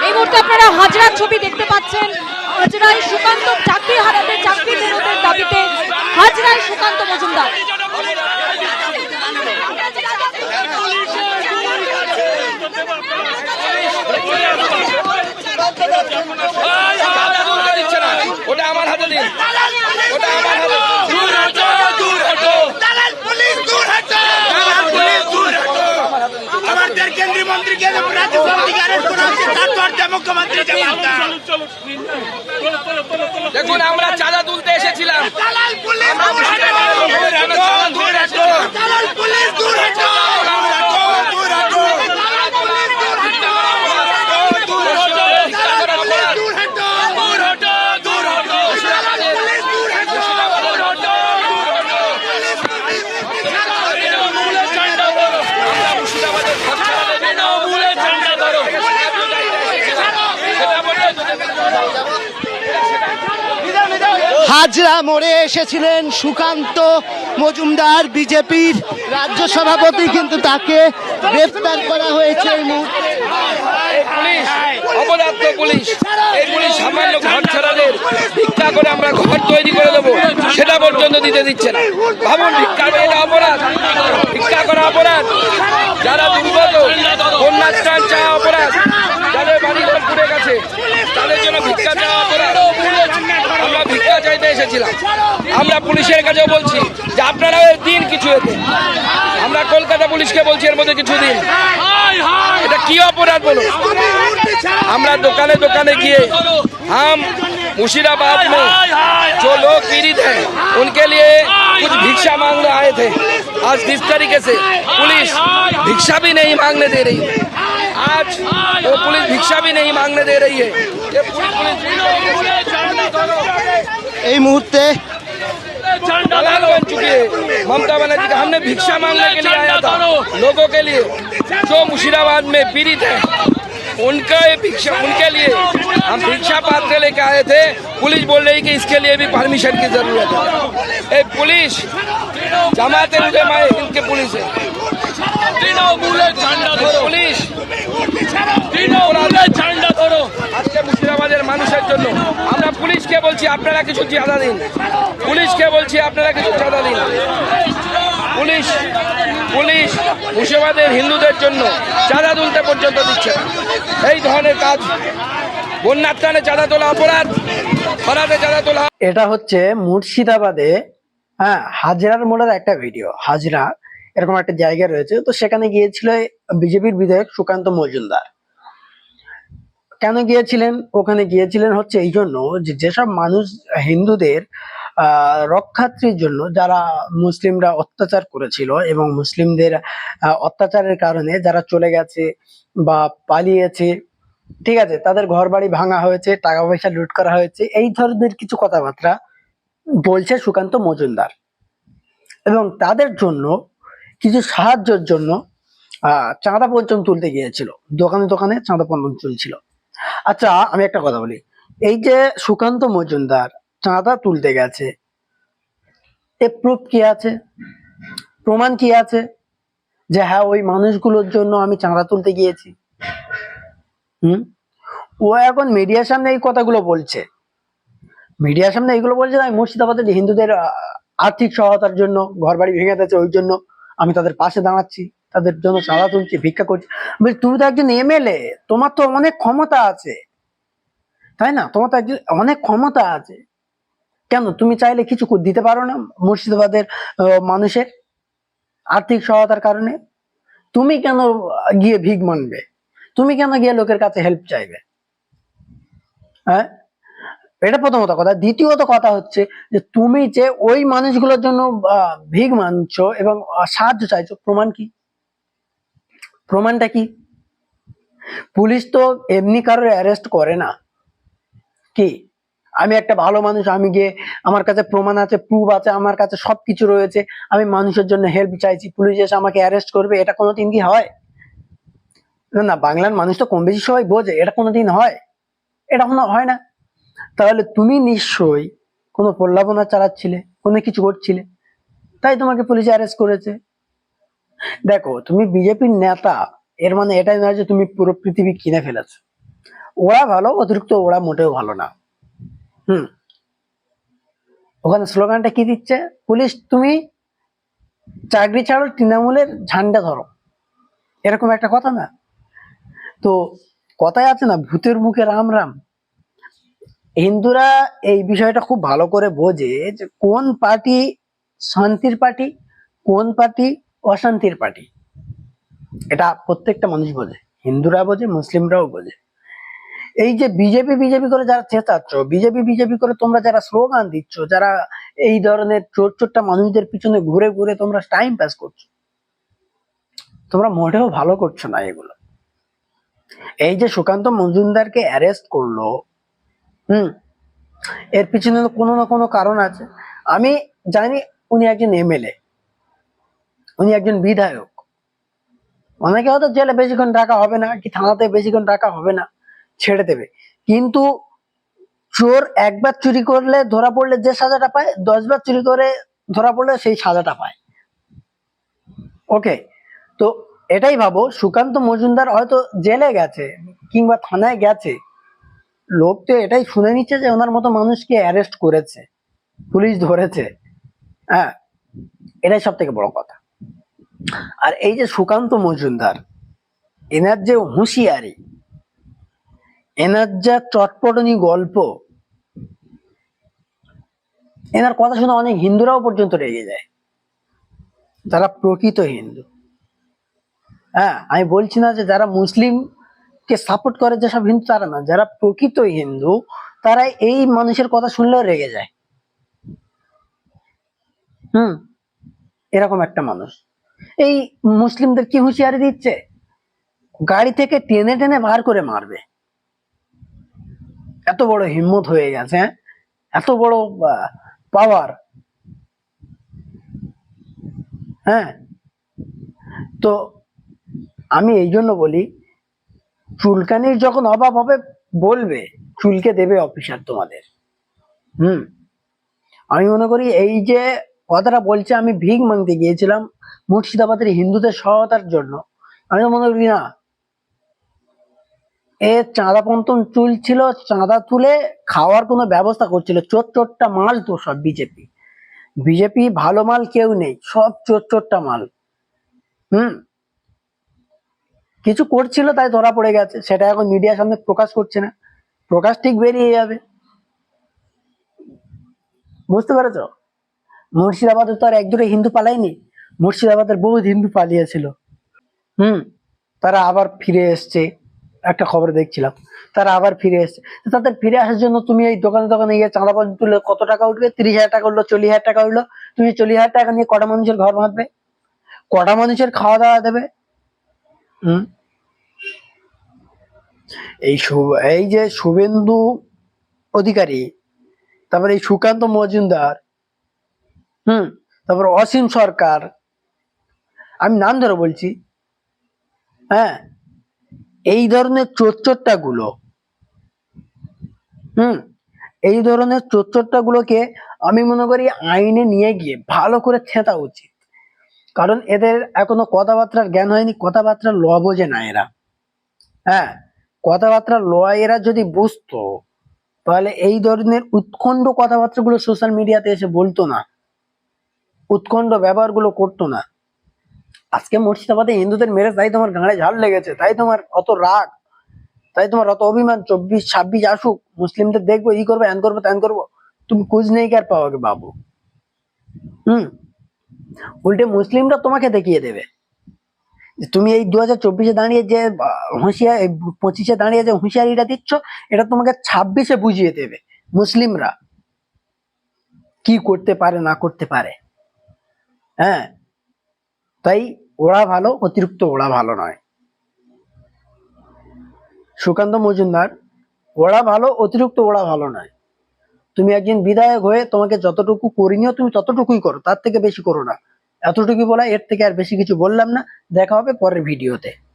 এই মুহূর্তে আপনারা হাজরার ছবি দেখতে পাচ্ছেন। হাজরায় সুকান্ত চাকরি হারাতে চাকরি ফেরতের দাবিতে হাজরায় সুকান্ত মজুমদার। ওটা আমার হাতে দিন ওটা আমার হাতে দূর হটো দূর হটো দালাল পুলিশ দূর হটো দালাল পুলিশ দূর হটো আমাদের কেন্দ্রীয় মন্ত্রীকে রাজ্যসভা থেকে অ্যারেস্ট করা হচ্ছে তার তো আর মুখ্যমন্ত্রী দেখুন আমরা চাঁদা তুলতে এসেছিলাম। দালাল পুলিশ দূর হটো দালাল পুলিশ দূর হটো দূর হটো। ভিক্ষা করা অপরাধ। দূর হটো দূর হটো, দূর হটো। দালাল পুলিশ দূর হটো দূর হটো, দূর হটো। তৃণমূলে ঝান্ডা ধরো। আমরা মুর্শিদাবাদের ঘর ছাড়ালে তৃণমূলে ঝান্ডা ধরো। সেটা বলতে হাজরা মোড়ে এসেছিলেন সুকান্ত মজুমদার, বিজেপির রাজ্য সভাপতি, কিন্তু তাকে গ্রেফতার করা হয়েছে এই মুহূর্তে। পুলিশ পুলিশ সামান্য ঘর ভিক্ষা করে আমরা ঘর তৈরি করে দেবো, সেটা পর্যন্ত দিতে দিচ্ছে না। ভাবুন, ভিক্ষা এটা অপরাধ? ভিক্ষা করা অপরাধ? যারা দুর্গত অপরাধ যাদের বাড়ি ঘর গেছে, তাদের জন্য ভিক্ষা অপরাধ? এসেছিলাম আমরা পুলিশের কাছেও বলছি যে আপনারা দিন কিছু এতে আমরা কলকাতা পুলিশকে বলছি এর মধ্যে কিছু দিন এটা কি অপরাধ বলো আমরা दो दुकाने किए हम मुशीराबाद में जो लोग पीड़ित हैं उनके लिए कुछ भिक्षा मांगने आए थे आज किस तरीके से पुलिस भिक्षा भी नहीं मांगने दे रही है आज वो पुलिस भिक्षा भी नहीं मांगने दे रही है ये पूरी पुलिस এই मुहूर्ते दलाल बन चुकी है ममता बनर्जी का हमने भिक्षा मांगने के लिए आया था लोगों के लिए जो मुशीराबाद में पीड़ित है उनका ये भिक्षा उनके लिए हम भिक्षा पात्र लेके आए थे पुलिस बोल रही कि इसके लिए भी परमिशन की जरूरत है ये पुलिस जमाते हुए माए इनके पुलिस है মুর্শিদাবাদের মানুষের জন্য আমরা পুলিশকে বলছি, আপনারা কিছু চাঁদা দিন। পুলিশকে বলছি, আপনারা কিছু চাঁদা দিন। পুলিশ পুলিশ মুর্শিদাবাদের হিন্দুদের জন্য চাঁদা তুলতে পর্যন্ত দিচ্ছে এই ধরনের কাজ। বন্যার টানে চাঁদা তোলা অপরাধ। খরাতে চাঁদা তোলা এটা হচ্ছে মুর্শিদাবাদে হ্যাঁ হাজরার মোড়ের একটা ভিডিও। হাজরা এরকম একটা জায়গা রয়েছে। তো সেখানে গিয়েছিল বিজেপির বিধায়ক সুকান্ত মজুমদার। কেন গিয়েছিলেন? ওখানে গিয়েছিলেন হচ্ছে এই জন্য যে যেসব মানুষ হিন্দুদের রক্ষার্থীর জন্য যারা মুসলিমরা অত্যাচার করেছিল এবং মুসলিমদের অত্যাচারের কারণে যারা চলে গেছে বা পালিয়েছে, ঠিক আছে, তাদের ঘর বাড়ি ভাঙা হয়েছে টাকা পয়সা লুট করা হয়েছে, এই ধরনের কিছু কথাবার্তা বলছে সুকান্ত মজুমদার। এবং তাদের জন্য কিছু সাহায্যের জন্য চাঁদা পঞ্চম তুলতে গিয়েছিল। দোকানে দোকানে চাঁদা পঞ্চম তুলছিল। আচ্ছা আমি একটা কথা বলি। এই যে সুকান্ত মজুমদার, চাঁদা তুলতে গেছে, এ প্রুফ কি আছে? প্রমাণ কি আছে? যে হ্যাঁ ওই মানুষগুলোর জন্য আমি চাঁদা তুলতে গিয়েছি। হুম? ও এখন মিডিয়ার সামনে এই কথাগুলো বলছে। মিডিয়ার সামনে এইগুলো বলছে আমি মুর্শিদাবাদের হিন্দুদের আর্থিক সহায়তার জন্য ঘর বাড়ি ভেঙে দিয়েছে, ওই জন্য আমি তাদের পাশে দাঁড়াচ্ছি। তাদের জন্য চাঁদা তুলছি, ভিক্ষা করছি। বলছি তুমি তো একজন এমএলএ, তোমার তো অনেক ক্ষমতা আছে। তাই না? তোমার তো একজন, অনেক ক্ষমতা আছে। কেন? তুমি চাইলে কিছু দিতে পারো না মুর্শিদাবাদের মানুষের আর্থিক সহায়তার কারণে। তুমি কেন গিয়ে ভিক মানবে? তুমি কেন গিয়ে লোকের কাছে হেল্প চাইবে? হ্যাঁ? এটা প্রথমত কথা। দ্বিতীয়ত কথা হচ্ছে যে, তুমি যে ওই মানুষগুলোর জন্য ভিক মানছো এবং সাহায্য চাইছো, প্রমাণ কি? প্রমাণটা কি? পুলিশ তো এমনি কারোর অ্যারেস্ট করে না। কি? আমি একটা ভালো মানুষ, আমি গিয়ে আমার কাছে প্রমাণ আছে প্রুফ আছে, আমার কাছে সবকিছু রয়েছে, আমি মানুষের জন্য হেল্প চাইছি, পুলিশ এসে আমাকে অ্যারেস্ট করবে, এটা কোনোদিন কি হয়? না না, বাংলার মানুষ তো কম বেশি সবাই বোঝে, এটা কোনোদিন হয়? এটা কোনো হয় না। তাহলে তুমি নিশ্চয়ই কোনো প্রলাপনা চালাচ্ছিলে, কোনো কিছু করছিলে, তাই তোমাকে পুলিশ অ্যারেস্ট করেছে। দেখো, তুমি বিজেপির নেতা, এর মানে এটাই নয় যে তুমি পুরো পৃথিবী কিনে ফেলেছ। ওরা ভালো, অতিরিক্ত ওরা মোটেও ভালো না। হুম। ওখানে স্লোগানটা কি দিচ্ছে? পুলিশ, তুমি চাকরি ছাড়ো, তৃণমূলের ঝান্ডা ধরো। এরকম একটা কথা না? তো কথায় আছে না, ভূতের মুখে রাম রাম। হিন্দুরা এই বিষয়টা খুব ভালো করে বোঝে যে কোন পার্টি শান্তির পার্টি, কোন পার্টি অশান্তির পার্টি। এটা প্রত্যেকটা মানুষ বোঝে। হিন্দুরা বোঝে, মুসলিমরাও বোঝে। এই যে বিজেপি বিজেপি করে যারা চেঁচাচ্ছ, বিজেপি বিজেপি করে তোমরা যারা স্লোগান দিচ্ছ, যারা এই ধরনের চোর চোরটা মানুষদের পিছনে ঘুরে ঘুরে তোমরা টাইম পাস করছ, তোমরা মোটেও ভালো করছ না এগুলো। এই যে সুকান্ত মজুমদারকে অ্যারেস্ট করল, হুম, এর পিছনে কোনো না কোনো কারণ আছে। আমি জানি উনি একজন এমএলএ উনি একজন বিধায়ক। অনেকে হয়তো জেলে বেশিক্ষণ রাখা হবে না, কি থানাতে বেশিক্ষণ রাখা হবে না, ছেড়ে দেবে। কিন্তু চোর একবার চুরি করলে ধরা পড়লে যে সাজাটা পায়, দশবার চুরি করে ধরা পড়লে সেই সাজাটা পায়। ওকে, তো এটাই ভাবো, সুকান্ত মজুমদার হয়তো জেলে গেছে কিংবা থানায় গেছে। লোক তো এটাই শুনে নিচ্ছে যে ওনার মতো মানুষকে অ্যারেস্ট করেছে, পুলিশ ধরেছে। হ্যাঁ এটাই সব থেকে বড় কথা। আর এই যে সুকান্ত মজুমদার, এনার যে হুঁশিয়ারি, এনার যা চটপটনি গল্প, এনার কথা শুনে অনেক হিন্দুরাও পর্যন্ত রেগে যায়। যারা প্রকৃত হিন্দু। হ্যাঁ আমি বলছি না যে যারা মুসলিম কে সাপোর্ট করে যেসব হিন্দু, তারা না। যারা প্রকৃত হিন্দু, তারা এই মানুষের কথা শুনলেও রেগে যায়। হুম, এরকম একটা মানুষ। এই মুসলিমদের কি হুঁশিয়ারি দিচ্ছে? গাড়ি থেকে টেনে টেনে বার করে মারবে। এত বড় হিম্মত হয়ে গেছে হ্যাঁ? এত বড় পাওয়ার হ্যাঁ? তো আমি এই জন্য বলি, চুলকানির যখন অভাব হবে, বলবে, চুলকে দেবে অফিসার তোমাদের। হুম? আমি মনে করি এই যে কথাটা বলছে, আমি ভিক মাংতে গিয়েছিলাম মুর্শিদাবাদের হিন্দুদের সহায়তার জন্য। আমি তো মনে করি না। এ চাঁদা পন্তন চুল ছিল, চাঁদা তুলে খাওয়ার কোনো ব্যবস্থা করছিল। চোর চোরটা মাল তো সব বিজেপি। বিজেপি ভালো মাল কেউ নেই, সব চোর চোরটা মাল। হুম? কিছু করছিল, তাই ধরা পড়ে গেছে। সেটা এখন মিডিয়ার সামনে প্রকাশ করছে না। প্রকাশ ঠিক বেরিয়ে যাবে। বুঝতে পেরেছ? মুর্শিদাবাদে তো আর এক দুটো হিন্দু পালায়নি, মুর্শিদাবাদের বহুত হিন্দু পালিয়েছিল। হুম, তারা আবার ফিরে এসছে, একটা খবর দেখছিলাম, তারা আবার ফিরে এসছে। তাদের ফিরে আসার জন্য তুমি এই দোকানে দোকানে গিয়ে চাঁদা পানি তুললে কত টাকা উঠবে? তিরিশ হাজার টাকা উঠল, চল্লিশ হাজার টাকা উঠল, তুমি চল্লিশ হাজার টাকা নিয়ে কটা মানুষের ঘর বাঁধবে? কটা মানুষের খাওয়া দাওয়া দেবে? হুম? এই এই যে শুভেন্দু অধিকারী, তারপরে এই সুকান্ত মজুমদার হুম। তারপর অসীম সরকার। আমি নাম ধরে বলছি। হ্যাঁ এই ধরনের চোরচোরটা গুলো হুম, এই ধরনের চোরচোরটা গুলোকে আমি মনে করি আইনে নিয়ে গিয়ে ভালো করে ছেঁতা উচিত। কারণ এদের এখনও কথাবার্তার জ্ঞান হয়নি, কথাবার্তার ল বোঝে না এরা। হ্যাঁ কথাবার্তার ল এরা যদি বুঝতো, তাহলে এই ধরনের উৎখণ্ড কথাবার্তাগুলো সোশ্যাল মিডিয়াতে এসে বলতো না। উৎখণ্ড ব্যবহারগুলো করতো না। আজকে মুর্শিদাবাদে হিন্দুদের মেরে তাই তোমার গাঁড়ে ঝাল লেগেছে, তাই তোমার অত রাগ, তাই তোমার অত অভিমান, চব্বিশ, ছাব্বিশ আসুক, মুসলিমদের দেখব, ই করব, এন করব, তেন করব, তুমি কুজ নেই কার পাওয়াকে বাবু? হুম? উল্টে মুসলিমরা তোমাকে দেখিয়ে দেবে। তুমি এই দু হাজার চব্বিশে দাঁড়িয়ে যে হুঁশিয়ার পঁচিশে দাঁড়িয়ে যে হুঁশিয়ারিটা দিচ্ছ, এটা তোমাকে ছাব্বিশে বুঝিয়ে দেবে, মুসলিমরা। কি করতে পারে, না করতে পারে। হ্যাঁ। তাই ওরা ভালো, অতিরিক্ত ওরা ভালো নয়। সুকান্ত মজুমদার ওরা ভালো, অতিরিক্ত ওরা ভালো নয়। তুমি একজন বিধায়ক হয়ে তোমাকে যতটুকু করিনিও তুমি ততটুকুই করো, তার থেকে বেশি করো না। এতটুকুই বলা, এর থেকে আর বেশি কিছু বললাম না। দেখা হবে পরের ভিডিওতে।